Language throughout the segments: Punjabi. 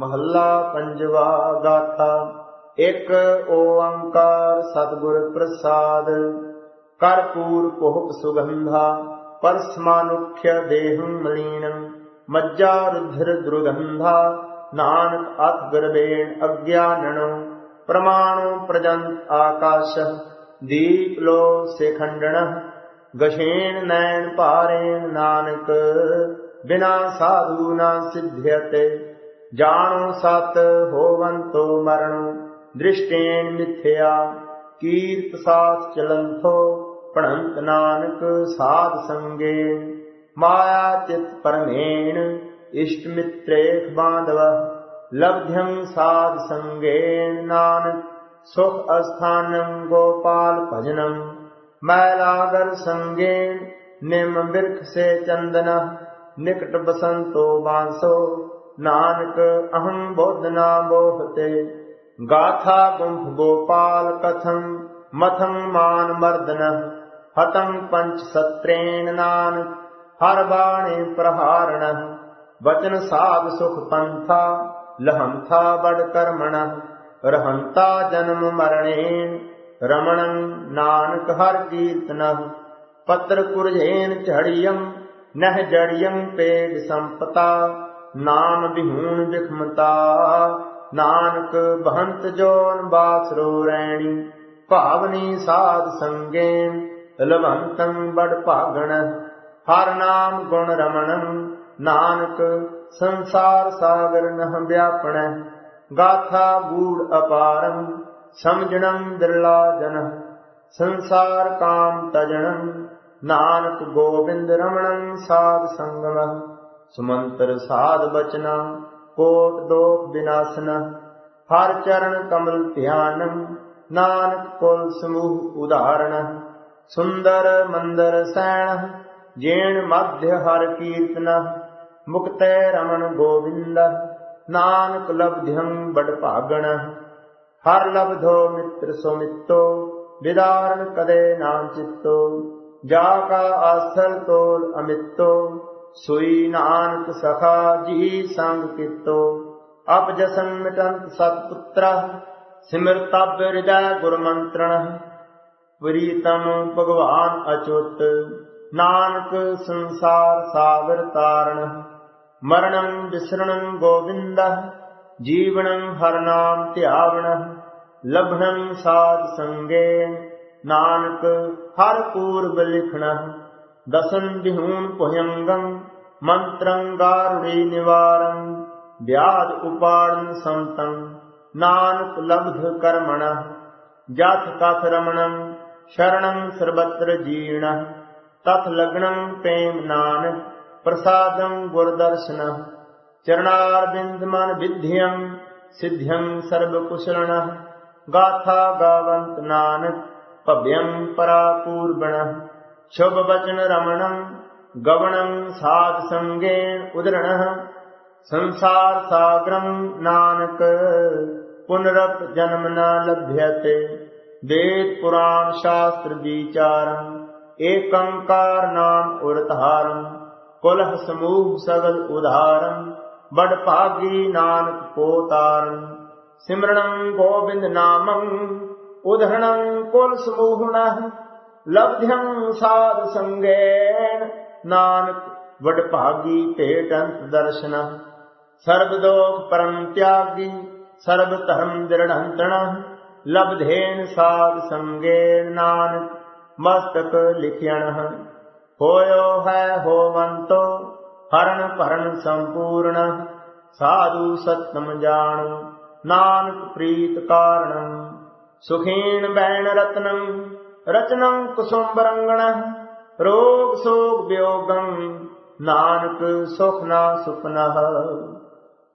ਮਹੱਲਾ ਪੰਜਵਾ ਗਾਥਾ, ਇੱਕ ਓੰਕਾਰ ਸਤਿਗੁਰ ਪ੍ਰਸਾਦ, ਕਰਪੂਰ ਕੋਪ ਸੁਗੰਧਾ, ਪਰਸਮਾਨੁਖ්ਯ ਦੇਹੰ ਮਲੀਨੰ ਮੱਜਾ ਰੁਧਿਰ ਦੁਰਗੰਧਾ, ਨਾਨਕ ਅਥ ਗਰਬੇਣ ਅਗਿਆਨਣੋ, ਪ੍ਰਮਾਣੋ ਪ੍ਰਜੰਤ ਆਕਾਸ਼ ਦੀਪਲੋ ਲੋ ਗਸ਼ੇਣ ਨੈਣ ਭਾਰੇਣ ਨਾਨਕ, ਬਿਨਾ ਸਾਧੂ ਨਾ ਸਿਧਿਅਤੇ ਜਾਣੋ ਸਤ ਹੋਵੰਤੋ ਮਰਣੋ ਦ੍ਰਿਸ਼ਟੇਨ ਮਿਥਿਆ, ਕੀਰਤ ਸਾਥ ਚਲੰਥੋ ਪਣੰਤ ਨਾਨਕ ਸਾਧ ਸੰਗੇ। ਮਾਇਆ ਚਿਤ ਪਰਮੇਣ, ਇਸ਼ਟ ਮਿਤ੍ਰੇਖ ਬਾਂਧਵ ਲਬਧਿਯੰ ਸਾਧ ਸੰਗੇਨ ਨਾਨਕ, ਸੁਖ ਅਸਥਾਨੰ ਗੋਪਾਲ ਭਜਨੰ। ਮੈਲਾਗਰ ਸੰਗੇਨ, ਨਿਮ ਬਿਰਖ ਸੇ ਚੰਦਨ, ਨਿਕਟ ਬਸੰਤੋ ਬਾਂਸੋ। ਨਾਨਕ ਅਹੰ ਬੋਧ ਨਾ ਬੋਹਤੇ। ਗਾਥਾ ਗੁੰਫ ਗੋਪਾਲ ਕਥੰ, ਮਥੰ ਮਾਨ ਮਰਦਨ, ਹਤੰ ਪੰਚ ਸਤ੍ਰੇਣ ਨਾਨਕ, ਹਰ ਬਾਣੇ ਪ੍ਰਹਾਰਣ। ਵਚਨ ਸਾਧ ਸੁਖ ਪੰਥਾ, ਲਹੰਥਾ ਬੜ ਕਰਮਣ। ਰਹੰਤਾ ਜਨਮ ਮਰਣੇਨ, ਰਮਣੰ ਨਾਨਕ ਹਰ ਕੀਰਤਨ। ਪਤਰ ਕੁਰਜੇਨ ਝੜੀਯੰ ਨਹਿ ਜੜੀਯੰ ਪੇੜ ਸੰਪਤਾ। ਨਾਮ ਵਿਹੂਣ ਵਿਖਮਤਾ ਨਾਨਕ ਬਹੰਤ ਜੋਨ ਬਾਸਰੋ ਰੈਣੀ, ਭਾਵਨੀ ਸਾਧ ਸੰਗੇਨ, ਲਵੰਤੰ ਬੜ ਭਾਗਣ, ਹਰ ਨਾਮ ਗੁਣ ਰਮਣੰ, ਨਾਨਕ ਸੰਸਾਰ ਸਾਗਰ ਨਹ ਵਿਆਪਣੈ, ਗਾਥਾ ਗੂੜ ਅਪਾਰੰ, ਸਮਝਣੰ ਦਿਰਲਾ ਜਨ ਸੰਸਾਰ ਕਾਮ ਤਜਣੰ, ਨਾਨਕ ਗੋਬਿੰਦ ਰਮਣੰ ਸਾਧ ਸੰਗਮ। ਸੁਮੰਤਰ ਸਾਧ ਬਚਨਾ, ਕੋਟ ਦੋਖ ਬਿਨਾਸਨ, ਹਰ ਚਰਨ ਕਮਲ ਧਿਆਨੰ, ਨਾਨਕ ਕੁਲ ਸਮੂਹ ਉਦਾਹਰਣ, ਸੁੰਦਰ ਮੰਦਰ ਸੈਣ, ਜੇਣ ਮੱਧ ਹਰ ਕੀਰਤਨ, ਮੁਕਤੈ ਰਮਣ ਗੋਵਿੰਦ, ਨਾਨਕ ਲਬਧਿਯੰ ਬੜ ਭਾਗਣ, ਹਰ ਲਬਧੋ ਮਿੱਤਰ ਸੁਮਿੱਤੋ ਵਿਦਾਰਨ ਕਦੇ ਨਾ ਚਿੱਤੋ, ਜਾ ਕਾ ਆਸਥਲ ਤੋਲ ਅਮਿੱਤੋ ਸੁਈ ਨਾਨਕ ਸਖਾ ਜੀ ਸੰਗ ਕੀਤੋ, ਅਬ ਜਸਨ ਮਿਟੰਤ ਸਤਪੁੱਤਰਾ ਸਿਮਰ ਤਬ ਹਿਰਦੈ ਗੁਰ ਮੰਤਰਣ ਪ੍ਰੀਤਮ ਭਗਵਾਨ ਅਚੁੱਤ, ਨਾਨਕ ਸੰਸਾਰ ਸਾਗਰ ਤਾਰਣ ਮਰਣੰ ਵਿਸਰਣੰ ਗੋਵਿੰਦ, ਜੀਵਨੰ ਹਰ ਨਾਮ ਧਿਆਵਣ। ਲਭਣੰ ਸਾਧ ਸੰਗੇ, ਨਾਨਕ ਹਰ ਪੂਰਬ ਲਿਖਣਾ ਦਸਨ ਬਿਹੂਨ ਭੁਯੰਗੰ ਮੰਤਰੰ ਗਾਰੁੜੀ ਨਿਵਾਰੰ, ਵਿਆਦ ਉਪਾੜਨ ਸੰਤੰ, ਨਾਨਕ ਲਬਧ ਕਰਮਣ, ਜਥ ਕਥ ਰਮਣੰ, ਸ਼ਰਣੰ ਸਰਬਤਰ ਜੀਣ ਤਥ ਲਗਣੰ ਪ੍ਰੇਮ ਨਾਨਕ, ਪ੍ਰਸਾਦੰ ਗੁਰ ਦਰਸ਼ਨ ਚਰਨਾਰ ਬਿੰਦ ਮਨ ਵਿਧਿਯੰ ਸਿਧਿਯੰ ਨਾਨਕ ਭਵਯੰ ਪਰਾਪੂਰਬਣ ਸ਼ੁਭ ਬਚਨ ਰਮਣੰ, ਗਵਣੰ, ਸਾਧ ਸੰਗੇਨ ਉਦਰਣ ਸੰਸਾਰ ਸਾਗਰੰ ਨਾਨਕ, ਪੁਨਰਪ ਜਨਮ ਨਾ ਲਭ්ਯਤੇ ਵੇਦ ਪੁਰਾਣ ਸ਼ਾਸਤਰ ਵਿਚਾਰੰ, ਏਕੰਕਾਰ ਨਾਮ ਉਰਤਾਰੰ ਕੁਲਹ ਸਮੂਹ ਸਗਲ ਉਧਾਰੰ ਬੜ ਭਾਗੀ ਨਾਨਕ ਕੋ ਤਾਰਨ ਸਿਮਰਣੰ ਗੋਬਿੰਦ ਨਾਮੰ ਉਧਰਣੰ ਕੁਲ ਸਮੂਹਣഃ ਲਬਧੰ ਸਾਧ ਸੰਗੇਨ। ਨਾਨਕ ਵਡ ਭਾਗੀ ਭੇਟੰਤ ਦਰਸ਼ਨ। ਸਰਬ ਦੋਖ ਪਰਮ ਤਿਆਗੀ, ਸਰਬ ਧਰਮ ਦਿਰੜੰਤਣ ਲਬਧੇਨ ਸਾਧ ਸੰਗੇਨ ਨਾਨਕ ਮਸਤਕ ਲਿਖਿਆਣ ਹੋਇਓ ਹੈ ਹੋਵੰਤੋ, ਹਰਨ ਭਰਨ ਸੰਪੂਰਨ। ਸਾਧੂ ਸਤਮ ਜਾਣੋ, ਨਾਨਕ ਪ੍ਰੀਤ ਕਾਰਣੰ। ਸੁਖੀਨ ਬੈਣ ਰਤਨੰ ਰਚਨੰ ਕੁਸੁੰਭ ਰੋਗ ਸੋਗ ਵਿਯੋਗੰ ਨਾਨਕ ਸੁਖ ਨਾ ਸੁਪਨਹ।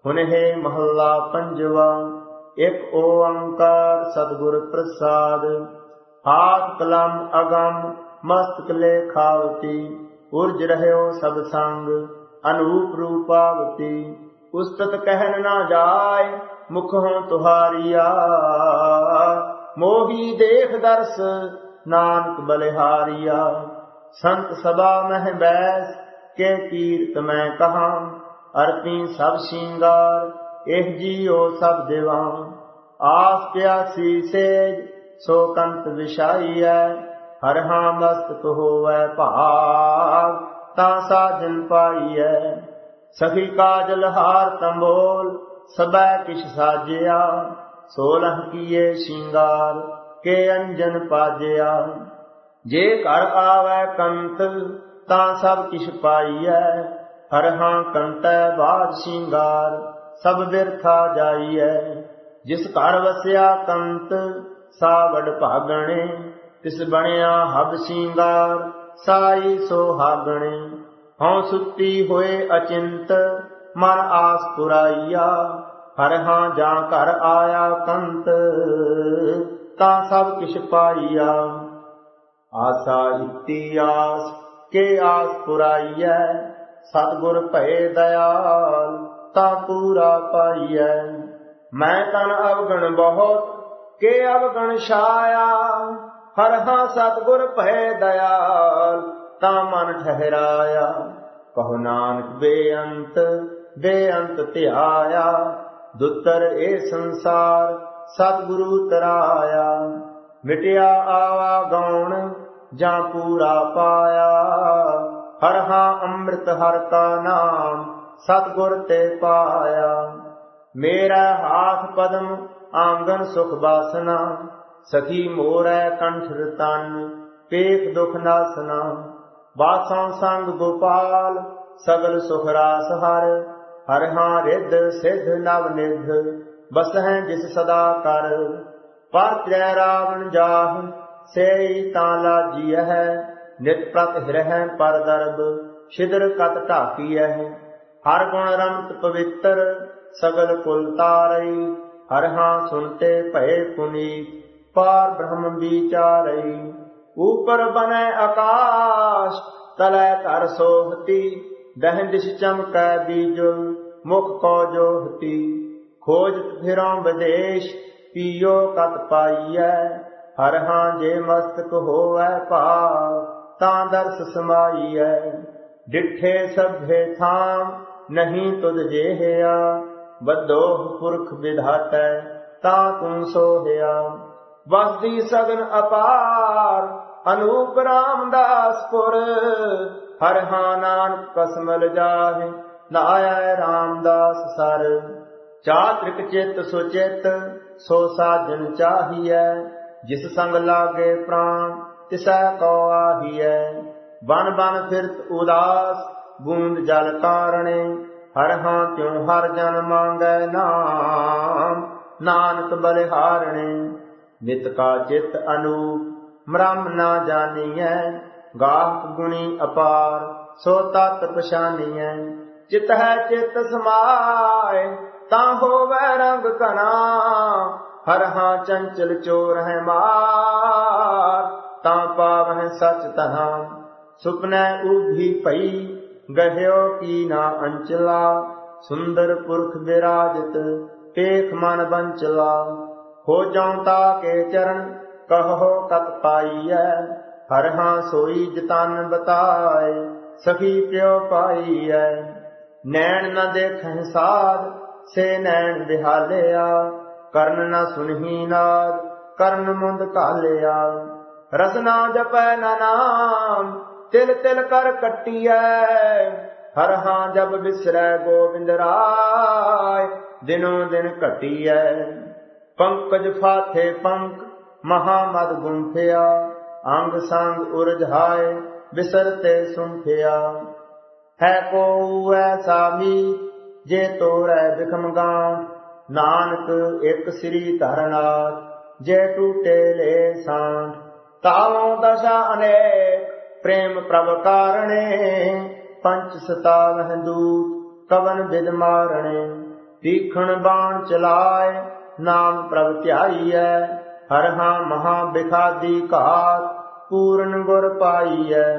ਹੁਨਹਿ ਮਹੱਲਾ ਪੰਜਵਾ, ਇੱਕ ਓੰਕਾਰ ਸਤਿਗੁਰ ਪ੍ਰਸਾਦ। ਹਾਥ ਕਲਮ ਅਗਮ, ਮਸਤਕ ਲੇਖਾਵਤੀ ਉਰਜ ਰਹਿਓ ਸਭ ਸੰਗ, ਅਨੂਪ ਰੂਪਾਵਤੀ। ਉਸਤਤ ਕਹਿਣ ਨਾ ਜਾਏ, ਮੁਖ ਮੁਖੋਂ ਤੁਹਾਰੀਆ। ਮੋਹੀ ਦੇਖ ਦਰਸ ਨਾਨਕ ਬਲਿਹਾਰੀਆ, ਸੰਤ ਸਭਾ ਮਹਿ ਬੈਸ, ਕੇ ਕੀਰਤ ਮੈਂ ਕਹਾ, ਅਰਪੀ ਸਭ ਸ਼ਿੰਗਾਰ, ਇਹ ਜੀਉ ਸਭ ਦਿਵਾਨ। ਆਸ ਪਿਆਸੀ ਸੇਜ, ਸੋ ਕੰਤ ਵਿਛਾਈਐ, ਹਰ ਹਾਂ ਮਸਤਕ ਹੋਵੈ ਭਾਗ, ਤਾਂ ਸਾਜਨ ਪਾਈਐ। ਸਖੀ ਕਾਜਲ ਹਾਰ ਤੰਬੋਲ, ਸਬੈ ਕਿਛ ਸਾਜਿਆ, ਸੋਲਹ ਕੀਏ ਸ਼ਿੰਗਾਰ। ਕੇ ਅੰਜਨ ਪਾਜਿਆ। ਜੇ ਘਰ ਆਵੈ ਕੰਤ, ਤਾਂ ਸਭ ਕਿਛ ਪਾਈਐ। ਹਰ ਹਾਂ ਕੰਤੈ ਬਾਦ ਸ਼ਿੰਗਾਰ, ਸਭ ਬਿਰਥਾ ਜਾਈਐ। ਜਿਸ ਘਰ ਵਸਿਆ ਕੰਤ, ਸਾਵੜ ਭਾਗਣੇ। ਤਿਸ ਬਣਿਆ ਹਬ ਸ਼ਿੰਗਾਰ, ਸਾਈ ਸੋਹਾਗਣੇ ਹਉ ਸੁੱਤੀ ਹੋਏ ਅਚਿੰਤ ਮਨ ਆਸ ਪੁਰਾਈਆ। ਹਰ ਹਾਂ ਜਾਂ ਘਰ ਆਇਆ ਕੰਤ। ਤਾਂ ਸਭ ਕਿਛ ਪਾਈਆ। ਆਸਾ ਇਤੀ ਆਸ, ਕੇ ਆਸ ਪੁਰਾਈਐ। ਸਤਿਗੁਰ ਭਏ ਦਇਆਲ, ਤਾਂ ਪੂਰਾ ਪਾਈਐ। ਮੈਂ ਤਨ ਅਵਗਣ ਬਹੁਤ, ਕੇ ਅਵਗਣ ਛਾਇਆ। ਹਰ ਹਾਂ ਸਤਿਗੁਰ ਭਏ ਦਇਆਲ, ਤਾਂ ਮਨ ਠਹਿਰਾਇਆ। ਕਹੋ ਨਾਨਕ ਬੇਅੰਤ ਬੇਅੰਤ ਧਿਆਇਆ। ਦੁੱਤਰ ਇਹ ਸੰਸਾਰ ਸਤਿਗੁਰੂ ਤਰਾਇਆ ਮਿਟਿਆ ਆਵਾ ਗਉਣ ਜਾਂ ਪੂਰਾ ਪਾਇਆ। ਹਰ ਹਾਂ ਅੰਮ੍ਰਿਤ, ਹਰ ਕਾ ਨਾਮ ਸਤਿਗੁਰ ਤੇ ਪਾਇਆ। ਮੇਰਾ ਹਾਥ ਪਦਮ ਆਂਗਨ ਸੁਖ ਬਾਸਨਾ, ਸਖੀ ਮੋਰੈ ਕੰਠ ਰਤਨ, ਪੇਖ ਦੁਖ ਨਾਸਨਾ। ਬਾਸਾਂ ਸੰਗ ਗੋਪਾਲ, ਸਗਲ ਸੁਖ ਰਾਸ ਹਰ ਹਰ ਹਾਂ ਰਿੱਧ ਸਿਧ ਨਵ ਨਿਧ। ਬਸਹਿ ਜਿਸ ਸਦਾ ਕਰ ਪਰ ਤ੍ਰੈ ਰਾਵਣ ਜਾਹ, ਸੇਈ ਤਾਂ ਲਾਜੀਐ ਨਿਤ ਪ੍ਰਤ ਹਿਰਹਿ ਪਰ ਦਰਬ, ਛਿਦਰ ਕਤ ਢਾਕੀਐ ਹਰ ਗੁਣ ਰਮਤ ਪਵਿੱਤਰ, ਸਗਲ ਕੁਲ ਤਾਰਈ ਹਰ ਹਾਂ ਸੁਨਤੇ ਭਏ ਪੁਨੀਤ ਪਾਰ ਬ੍ਰਹਮ ਵਿਚਾਰਈ ਊਪਰ ਬਨੈ ਆਕਾਸ਼, ਤਲੈ ਧਰ ਸੋਹਤੀ, ਦਹਿ ਦਿਸ਼ ਚਮਕੈ ਬੀਜੁਲ ਮੁਖ ਕੋ ਜੋਹਤੀ। ਖੋਜ ਫਿਰਾਂ ਵਿਦੇਸ਼, ਪੀਓ ਕਤ ਪਾਈਐ, ਹਰ ਹਾਂ ਜੇ ਮਸਤਕ ਹੋਵੈ ਭਾਵ, ਤਾਂ ਦਰਸ ਸਮਾਈਐ। ਡਿਠੇ ਸਭੇ ਥਾਮ, ਨਹੀਂ ਤੁਧ ਜਿਹਿਆ ਬਦੋਹ ਪੁਰਖ ਵਿਧਾਤੈ ਤਾਂ ਤੂੰ ਸੋਹਿਆ। ਵਸਦੀ ਸਗਨ ਅਪਾਰ, ਅਨੂਪ ਰਾਮਦਾਸਪੁਰ ਹਰ ਹਾਂ ਨਾਨਕ ਕਸਮਲ ਜਾਹੇ ਨਾਇ ਰਾਮਦਾਸ ਸਰ। ਚਾਤ੍ਰਿਕ ਚਿਤ ਸੁਚਿਤ ਸੋ ਸਾਜਨ ਚਾਹੀਐ। ਜਿਸ ਸੰਗ ਲਾਗੇ ਪ੍ਰਾਣ, ਤਿਸੈ ਕੋ ਆਹੀਐ। ਬਨ ਬਨ ਫਿਰਤ ਉਦਾਸ, ਬੂੰਦ ਜਲ ਕਾਰਣੇ ਹਰ ਹਾਂ ਤਿਉ ਹਰ ਜਨ ਮੰਗੈ ਨਾਮ, ਨਾਨਕ ਬਲਿਹਾਰਣੇ। ਨਿਤ ਕਾ ਚਿਤ ਅਨੂਪ, ਮਰਮ ਨਾ ਜਾਣੀਐ। ਗਾਹਕ ਗੁਣੀ ਅਪਾਰ, ਸੋ ਤਤ ਪਛਾਨੀਐ। ਚਿਤ ਹੈ ਚਿਤ ਸਮਾਏ ਤਾਂ ਹੋਵੇ ਰੰਗ ਕਨਾ ਹਰ ਹਾਂ ਚੰਚਲ ਚੋਰ ਹੈ ਮਾਰ। ਤਾਂ ਪਾਵਹਿ ਸਚ ਤਹਾ ਸੁਪਨੈ ਉਭੀ ਪਈ ਗਹਿਓ ਕੀ ਨਾ ਅੰਚਲਾ। ਸੁੰਦਰ ਪੁਰਖ ਵਿਰਾਜਤ ਪੇਖ ਮਨ ਬੰਚਲਾ। ਹੋ ਜਾਉ ਤਾ ਕੇ ਚਰਨ, ਕਹੋ ਕਤ ਪਾਈਐ। ਹਰ ਹਾਂ ਸੋਈ ਜਤਨ ਬਤਾਏ, ਸਖੀ ਪਿਓ ਪਾਈਐ। ਨੈਣ ਨ ਦੇਖਹਿ ਸਾਧ ਸੇ ਨੈਣ ਬਿਹਾਲਿਆ ਕਰਨ ਨਾ ਸੁਨਹੀ ਨਾਦ ਕਰਨ ਮੁੰਦ ਕਾਲਿਆ ਰਸਨਾ ਜਪੈ ਨ ਨਾਮ, ਤਿਲ ਤਿਲ ਕਰ ਕੱਟੀਐ। ਹਰ ਹਾਂ ਜਬ ਬਿਸਰੈ ਗੋਬਿੰਦ ਰਾਏ, ਦਿਨੋ ਦਿਨ ਘਟੀਐ। ਪੰਕਜ ਫਾਥੇ ਪੰਕ ਮਹਾਮਦ ਗੁੰਫਿਆ। ਅੰਗ ਸੰਗ ਉਰਝਾਏ ਬਿਸਰਤੇ ਸੁੰਫਿਆ ਹੈ ਕੋ ਐਸਾ ਮੀ ਜੇ ਤੋਰੈ ਬਿਖਮ ਗਾਂਠ ਨਾਨਕ ਇੱਕ ਸ੍ਰੀ ਧਰਨਾਥ, ਜੇ ਟੂਟੇ ਲੈ ਸਾਂਠ ਤਾਵੋਂ ਦਸ਼ਾ ਅਨੇਕ, ਪ੍ਰੇਮ ਪ੍ਰਭ ਕਾਰਣੇ, ਪੰਚ ਸਤਾਵਹ ਦੂਤ ਕਵਨ ਵਿਦ ਮਾਰਣੇ, ਤੀਖਣ ਬਾਣ ਚਲਾਏ, ਨਾਮ ਪ੍ਰਭ ਧਿਆਈਐ, ਹਰ ਹਾਂ ਮਹਾ ਬਿਖਾਦੀ ਘਾਤ, ਪੂਰਨ ਗੁਰ ਪਾਈਐ।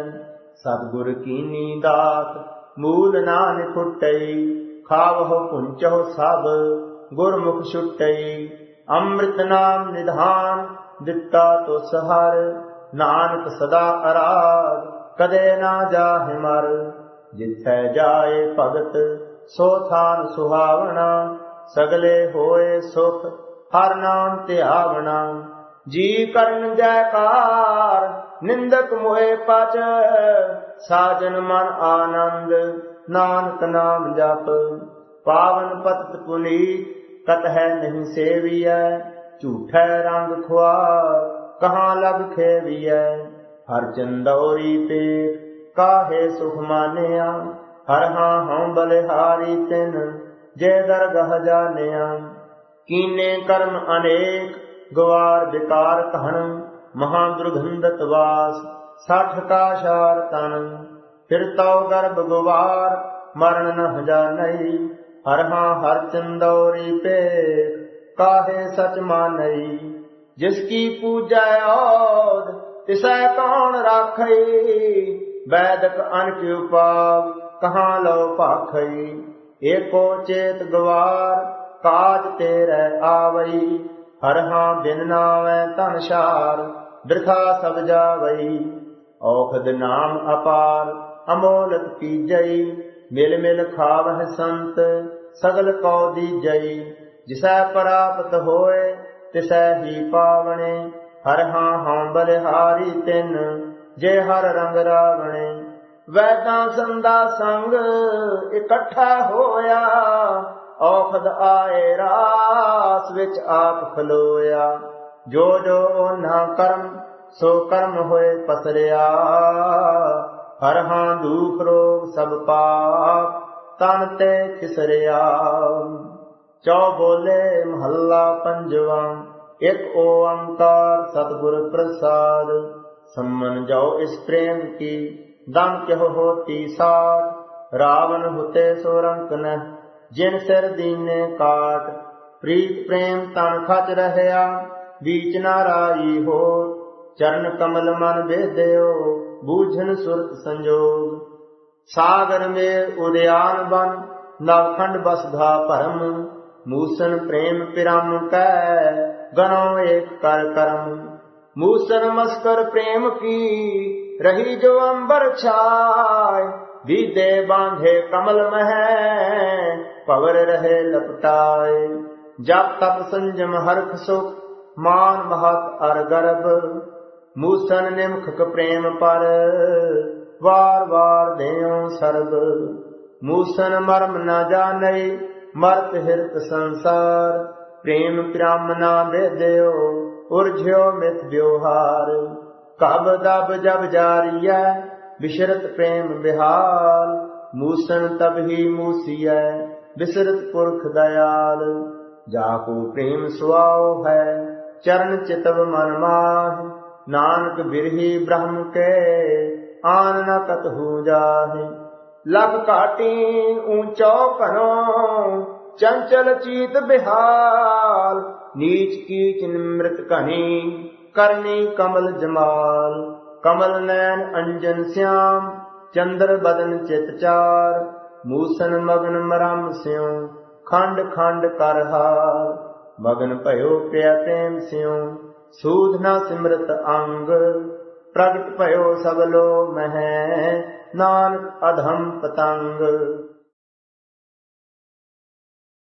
ਸਤਿਗੁਰ ਕੀਨੀ ਦਾਤ, ਮੂਲ ਨਾਨਕ ਫੁੱਟਈ ਖਾਵਹੁ ਪੁੰਚਹੁ ਸਭ, ਗੁਰਮੁਖ ਛੁਟਈ। ਅੰਮ੍ਰਿਤ ਨਾਮ ਨਿਧਾਨ ਦਿੱਤਾ ਤੋ ਸਹਰ ਨਾਨਕ ਸਦਾ ਅਰਾਧ, ਕਦੇ ਨਾ ਜਾਹਿ ਮਰ। ਜਿਥੈ ਜਾਏ ਭਗਤ, ਸੋ ਥਾਨ ਸੁਹਾਵਣਾ। ਸਗਲੇ ਹੋਏ ਸੁਖ, ਹਰ ਨਾਮ ਧਿਆਵਣਾ। ਜੀ ਕਰਨ ਜੈਕਾਰ, ਨਿੰਦਕ ਮੋਏ ਪਚ, ਸਾਜਨ ਮਨ ਆਨੰਦ। ਨਾਨਕ ਨਾਮ ਜਪ, ਪਾਵਨ ਪਤ ਪੁਨੀਤ ਕਤ ਹੈ ਨਹੀਂ ਸੇਵੀਐ, ਝੂਠੈ ਰੰਗ ਖੁਆਰ, ਕਹਾਂ ਲਗ ਖੇਵੀਐ? ਹਰ ਚੰਦੌਰੀ ਤੇ ਕਾਹੇ ਸੁਖ ਮਾਨਿਆ, ਹਰ ਹਾਂ ਹਉ ਬਲਿਹਾਰੀ ਤਿਨ, ਜੇ ਦਰਗਹ ਜਾਣਿਆ। ਕੀਨੇ ਕਰਮ ਅਨੇਕ ਗਵਾਰ ਵਿਕਾਰ ਕਹਣ ਮਹਾ ਦੁਰਗੰਧਤ ਵਾਸ, ਸਠ ਕਾਸ਼ਾਰ ਤਨ। ਫਿਰ ਤਉ ਗਰਭ ਗਵਾਰ ਮਰਨ ਨ ਜਾਣਈ ਹਰ ਹਾਂ ਹਰ ਚੰਦੌਰੀ ਪੇ ਕਾਹੇ ਸਚ ਮਾਨਈ। ਜਿਸ ਕੀ ਪੂਜੈ ਔਦ ਤਿਸੈ ਕੌਣ ਰਾਖਈ। ਵੈਦਕ ਅਨਕ ਉਪਾਵ ਕਹਾਂ ਲੋ ਭਾਖਈ। ਏਕੋ ਚੇਤ ਗਵਾਰ ਕਾਜ ਤੇਰੇ ਆਵਈ। ਹਰ ਹਾਂ ਬਿਨ ਨਾਵੈ ਧਨ ਸ਼ਾਰ ਬਿਰਥਾ ਸਭ ਜਾਵਈ। ਔਖਦ ਨਾਮ ਅਪਾਰ ਅਮੋਲਕ ਕੀਜਈ ਮਿਲ ਮਿਲ ਖਾਵਹਿ ਸੰਤ, ਸਗਲ ਕਉ ਦੀਜਈ ਜਿਸੈ ਪ੍ਰਾਪਤ ਹੋਏ, ਤਿਸੈ ਹੀ ਪਾਵਣੇ। ਹਰ ਹਾਂ ਹਾਂ ਬਲਿਹਾਰੀ ਤਿਨ, ਜੇ ਹਰ ਰੰਗ ਰਾਵਣੇ। ਵੈਦਾਂ ਸੰਦਾ ਸੰਗ ਇਕੱਠਾ ਹੋਇਆ, ਔਖਦ ਆਏ ਰਾਸ ਵਿੱਚ ਆਪ ਖਲੋਇਆ। ਜੋ ਜੋ ਨਾ ਕਰਮ, ਸੋ ਕਰਮ ਹੋਏ ਪਸਰਿਆ। ਹਰ ਹਾਂ ਦੁਖ ਰੋਗ ਸਭ ਪਾਪ, ਤਨ ਤੇ ਕਿਸਰਿਆ। ਚੌ ਬੋਲੇ ਮਹੱਲਾ ਪੰਜਵਾ, ਇੱਕ ਓੰਕਾਰ ਸਤਿਗੁਰ ਪ੍ਰਸਾਦ। ਸੰਮਨ ਜਾਓ ਇਸ ਪ੍ਰੇਮ ਕੀ, ਦਮ ਕਿਹੁ ਹੋਤੀ ਸਾਥ ਰਾਵਨ ਹੁਤੇ ਸੋ ਨ, ਜਿਨ ਸਿਰ ਦੀਨੇ ਕਾਟ। ਪ੍ਰੀਤ ਪ੍ਰੇਮ ਤਨ ਖਚ ਰਹਿਆ ਬੀਚ ਨਾ ਰਾਈ ਚਰਨ ਕਮਲ ਮਨ ਬੇਦਿਓ ਬੂਝਨ ਸੁਰਤ ਸੰਜੋਗ। ਸਾਗਰ ਮੇ ਉਦਿਆਨ ਬਨ, ਨਵਖੰਡ ਬਸਧਾ ਭਰਮ। ਮੂਸਨ ਪ੍ਰੇਮ ਪਿਰਮ ਕੈ, ਗਨੋ ਏਕ ਕਰ ਕਰਮ। ਮੂਸਨ ਮਸਕਰ ਪ੍ਰੇਮ ਕੀ, ਰਹੀ ਜੋ ਅੰਬਰ ਛਾਏ ਦੀਦੇ ਬਾਂਧੇ ਕਮਲ ਮਹਿ ਪਵਰ ਰਹੇ ਲਪਟਾਏ ਜਪ ਤਪ ਸੰਜਮ ਹਰਖ ਸੁਖ, ਮਾਨ ਮਹਤ ਅਰ ਗਰਭ। ਮੂਸਨ ਨਿਮਖਕ ਪ੍ਰੇਮ ਪਰ, ਵਾਰ ਵਾਰ ਦੇਉ ਸਰਬ। ਮੂਸਨ ਮਰਮ ਨਾ ਜਾਣਈ ਮਰਤ ਹਿਰਤ ਸੰਸਾਰ। ਪ੍ਰੇਮ ਪ੍ਰਾਮ ਨਾ ਬੇਦਿਓ ਉਰਝਿਓ ਮਿਤ ਵਿਵਹਾਰ। ਕਬ ਦਬ ਜਬ ਜਾਰੀਐ ਵਿਸ਼ਰਤ ਪ੍ਰੇਮ ਬਿਹਾਲ ਮੂਸਨ ਤਬ ਹੀ ਮੂਸੀਐ ਵਿਸ਼ਰਤ ਪੁਰਖ ਦਇਆਲ। ਜਾ ਕੋ ਪ੍ਰੇਮ ਸੁਆਓ ਹੈ, ਚਰਨ ਚਿਤਵ ਮਨ ਮਾਹਿ। ਨਾਨਕ ਬਿਰਹੀ ਬ੍ਰਹਮ ਕੇ, ਆਨ ਨ ਹੋ ਜਾਹੇ। ਲਖ ਘਾਟੀ ਊਚੋ ਘਨੋ, ਚੰਚਲ ਚੀਤ ਬਿਹਾਲ। ਨੀਚ ਕੀਚ ਨਿਮ੍ਰਿਤ ਕਹੀ ਕਰਨੀ ਕਮਲ ਜਮਾਲ। ਕਮਲ ਨੈਣ ਅੰਜਨ ਸਿਆਮ, ਚੰਦਰ ਬਦਨ ਚਿਤ ਚਾਰ। ਮੂਸਨ ਮਗਨ ਮਰਮ ਸਿਉ, ਖੰਡ ਖੰਡ ਕਰ ਹਾਰ ਮਗਨ ਭਇਓ ਪਿਆ ਪ੍ਰੇਮ ਸਿਉ। ਸੂਧਨਾ ਸਿਮਰਤ ਅੰਗ ਪ੍ਰਗਟ ਭਇਓ ਸਭ ਮਹਿ ਨਾਨਕ ਅਧਮ ਪਤੰਗ।